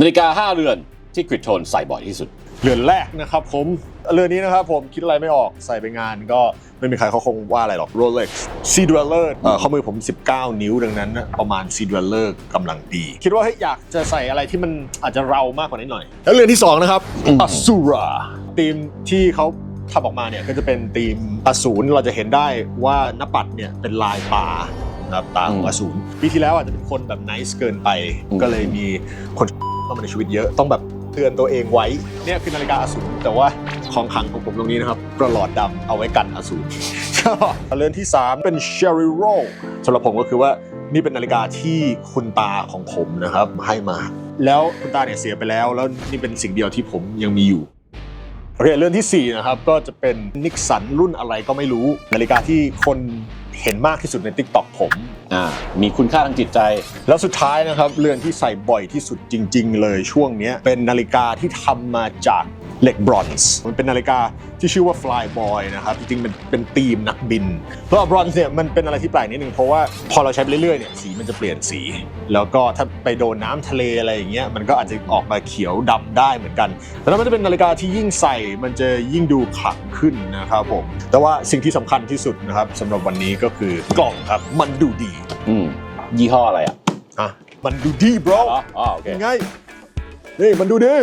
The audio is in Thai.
นาฬิกา5เรือนที่คริสโทนใส่บ่อยที่สุด เรือนแรกนะครับผมเรือนนี้นะครับผมคิดอะไรไม่ออกใส่ไปงานก็ไม่มีใครเขาคงว่าอะไรหรอก Rolex C Dweller เอ่อข้อมือผม 19 นิ้วดังนั้นนะประมาณ C Dweller กำลังดี คิดว่าเฮ้ยอยากจะใส่อะไรที่มันอาจจะเรามากกว่านี้หน่อย แล้วเรือนที่ 2 นะครับอืม Asura ทีมที่เขาทำออกมาเนี่ยก็จะเป็นทีมอสูรเราจะเห็นได้ว่าหน้าปัดเนี่ยเป็นลายปลานะครับตาของอสูรปีที่แล้วอาจจะเป็นคนแบบ nice เกินไป ก็เลยมีคน เข้ามาในชีวิตเยอะต้องแบบเตือนตัวเองไว้เนี่ยคือนาฬิกาอสูรแต่ว่าของขังของผมตรงนี้นะครับประหลอดดำเอาไว้กันอสูรก็เรือนที่ 3 เป็น s h e r i r o สำหรับผมก็คือว่านี่เป็นนาฬิกาที่คุณตาของผมนะครับให้มา แล้วคุณตาเนี่ยเสียไปแล้ว แล้วนี่เป็นสิ่งเดียวที่ผมยังมีอยู่โอเคเรื่อนทีสี่ 4 นะครับ ก็จะเป็นนิกสันรุ่นอะไรก็ไม่รู้ นาฬิกาที่คน เห็นมากที่สุดใน t ิ k t o k ผม อ่ามีคุณค่าทางจิตใจ แล้วสุดท้ายนะครับเรือนที่ใส่บ่อยที่สุดจริง ๆ เลยช่วงเนี้ยเป็นนาฬิกาที่ทำมาจาก เหล็กบรอนซ์มันเป็นนาฬิกาที่ชื่อว่า Fly Boy นะครับ จริงๆ มันเป็นธีมนักบินเพราะบรอนซ์เนี่ยมันเป็นอะไรที่แปลกนิดนึงเพราะว่าพอเราใช้ไปเรื่อยๆเนี่ยสีมันจะเปลี่ยนสี แล้วก็ถ้าไปโดนน้ำทะเลอะไรอย่างเงี้ยมันก็อาจจะออกมาเขียวดำได้เหมือนกันแต่ถ้ามันจะเป็นนาฬิกาที่ยิ่งใส่มันจะยิ่งดูขลังขึ้นนะครับผมแต่ว่าสิ่งที่สำคัญที่สุดนะครับสำหรับวันนี้ก็คือกล่องครับมันดูดีอืมยี่ห้ออะไรอะอะมันดูดี bro อ๋ออ๋อโอเคยังไงนี่มันดูดี